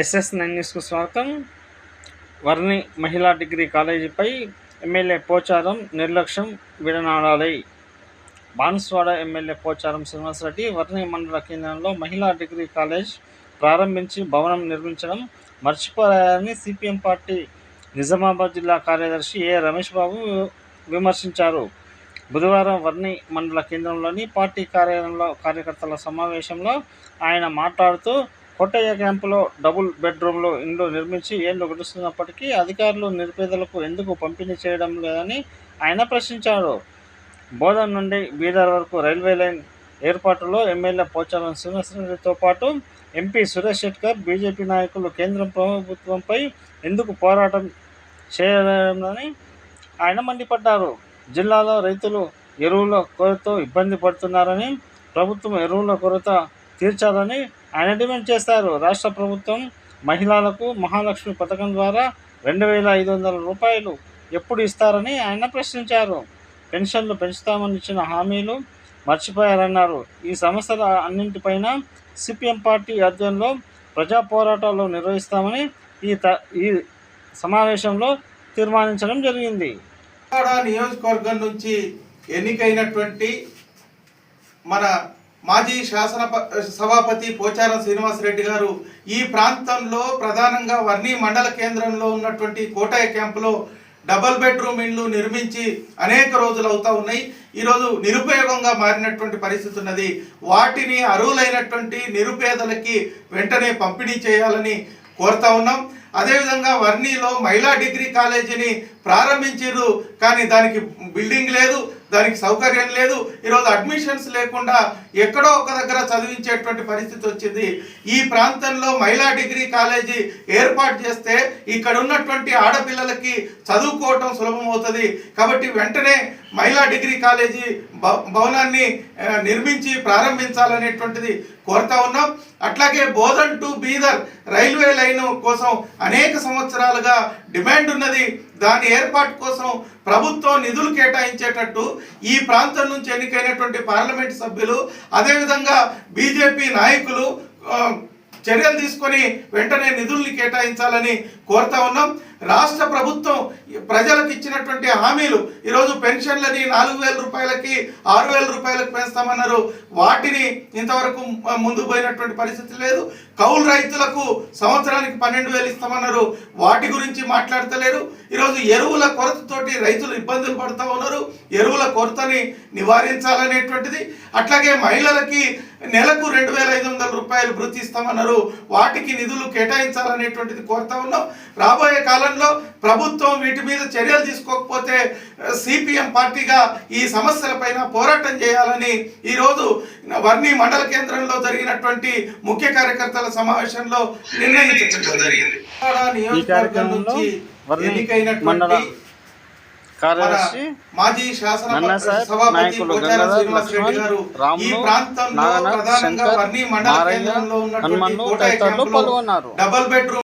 SS nine న్యూస్కు స్వాగతం. వర్ణి మహిళా డిగ్రీ కాలేజీపై ఎమ్మెల్యే పోచారం నిర్లక్ష్యం విడనాడాలి. బాన్స్వాడ ఎమ్మెల్యే పోచారం శ్రీనివాసరెడ్డి వర్ణి మండల కేంద్రంలో మహిళా డిగ్రీ కాలేజ్ ప్రారంభించి భవనం నిర్మించడం మర్చిపోయారని సిపిఎం పార్టీ నిజామాబాద్ జిల్లా కార్యదర్శి ఏ రమేష్ బాబు విమర్శించారు. బుధవారం వర్ణి మండల కేంద్రంలోని పార్టీ కార్యాలయంలో కార్యకర్తల సమావేశంలో ఆయన మాట్లాడుతూ కొట్టయ్య క్యాంపులో డబుల్ బెడ్రూమ్లో ఇండ్లు నిర్మించి ఏండ్లు గడుస్తున్నప్పటికీ అధికారులు నిరుపేదలకు ఎందుకు పంపిణీ చేయడం లేదని ఆయన ప్రశ్నించారు. బోధన్ నుండి బీదర్ వరకు రైల్వే లైన్ ఏర్పాటులో ఎమ్మెల్యే పోచారం శ్రీనివాసరెడ్డితో పాటు ఎంపీ సురేష్ శెట్కర్ బీజేపీ నాయకులు కేంద్ర ప్రభుత్వంపై ఎందుకు పోరాటం చేయలేదని ఆయన మండిపడ్డారు. జిల్లాలో రైతులు ఎరువుల కొరత ఇబ్బంది పడుతున్నారని ప్రభుత్వం ఎరువుల కొరత తీర్చాలని ఆయన డిమాండ్ చేస్తారు. రాష్ట్ర ప్రభుత్వం మహిళలకు మహాలక్ష్మి పథకం ద్వారా రెండు వేల ఐదు వందల రూపాయలు ఎప్పుడు ఇస్తారని ఆయన ప్రశ్నించారు. పెన్షన్లు పెంచుతామని ఇచ్చిన హామీలు మర్చిపోయారన్నారు. ఈ సమస్యల అన్నింటిపైన సిపిఎం పార్టీ ఆధ్వర్యంలో ప్రజా పోరాటాలు నిర్వహిస్తామని ఈ త ఈ సమావేశంలో తీర్మానించడం జరిగింది. నియోజకవర్గం నుంచి ఎన్నికైనటువంటి మన మాజీ శాసన ప- సభాపతి పోచారం శ్రీనివాసరెడ్డి గారు ఈ ప్రాంతంలో ప్రధానంగా వర్ణి మండల కేంద్రంలో ఉన్నటువంటి కోటాయ క్యాంపులో డబల్ బెడ్రూమ్ ఇండ్లు నిర్మించి అనేక రోజులు అవుతా ఉన్నాయి. ఈరోజు నిరుపయోగంగా మారినటువంటి పరిస్థితి ఉన్నది. వాటిని అరువులైనటువంటి నిరుపేదలకి వెంటనే పంపిణీ చేయాలని కోరుతా ఉన్నాం. అదేవిధంగా వర్ణిలో మహిళా డిగ్రీ కాలేజీని ప్రారంభించారు కానీ దానికి బిల్డింగ్ లేదు. దానికి సౌకర్యం లేదు. ఈరోజు అడ్మిషన్స్ లేకుండా ఎక్కడో ఒక దగ్గర చదివించేటువంటి పరిస్థితి వచ్చింది. ఈ ప్రాంతంలో మహిళా డిగ్రీ కాలేజీ ఏర్పాటు చేస్తే ఇక్కడ ఉన్నటువంటి ఆడపిల్లలకి చదువుకోవటం సులభం అవుతుంది కాబట్టి వెంటనే మహిళా డిగ్రీ కాలేజీ భవ- భవనాన్ని నిర్మించి ప్రారంభించాలనేటువంటిది కోరుతా ఉన్నాం. అట్లాగే Bodhan to Bidar railway line కోసం అనేక సంవత్సరాలుగా డిమాండ్ ఉన్నది. దాని ఏర్పాటు కోసం ప్రభుత్వం నిధులు కేటాయించేటట్టు ఈ ప్రాంతం నుంచి ఎన్నికైనటువంటి పార్లమెంట్ సభ్యులు అదేవిధంగా బీజేపీ నాయకులు చర్యలు తీసుకొని వెంటనే నిధుల్ని కేటాయించాలని కోరుతా ఉన్నాం. రాష్ట్ర ప్రభుత్వం ప్రజలకు ఇచ్చినటువంటి హామీలు ఈరోజు పెన్షన్లని నాలుగు వేల రూపాయలకి ఆరు వేల రూపాయలకు పెంచుతామన్నారు. వాటిని ఇంతవరకు ముందు పోయినటువంటి పరిస్థితి లేదు. కౌలు రైతులకు సంవత్సరానికి పన్నెండు వేలు ఇస్తామన్నారు. వాటి గురించి మాట్లాడతలేరు. ఈరోజు ఎరువుల కొరతతోటి రైతులు ఇబ్బందులు పడుతూ ఉన్నారు. ఎరువుల కొరతని నివారించాలనేటువంటిది. అట్లాగే మహిళలకి నెలకు రెండు వేల ఐదు వందల రూపాయలు భృతి ఇస్తామన్నారు. వాటికి నిధులు కేటాయించాలనేటువంటిది కోరుతా ఉన్నాం. రాబోయే కాలంలో ప్రభుత్వం వీటి మీద చర్యలు తీసుకోకపోతే సిపిఎం పార్టీగా ఈ సమస్యలపైన పోరాటం చేయాలని ఈరోజు వర్ణి మండల కేంద్రంలో జరిగినటువంటి ముఖ్య కార్యకర్తల సమావేశంలో నిర్ణయించడం జరిగింది ఎన్నికైనటువంటి కార్యదర్శి మాజీ శాసన సభాపతి గారు ఈ ప్రాంతంలో ప్రధానంగా వర్ణి మండల కేంద్రంలో ఉన్నటువంటి. Double bedroom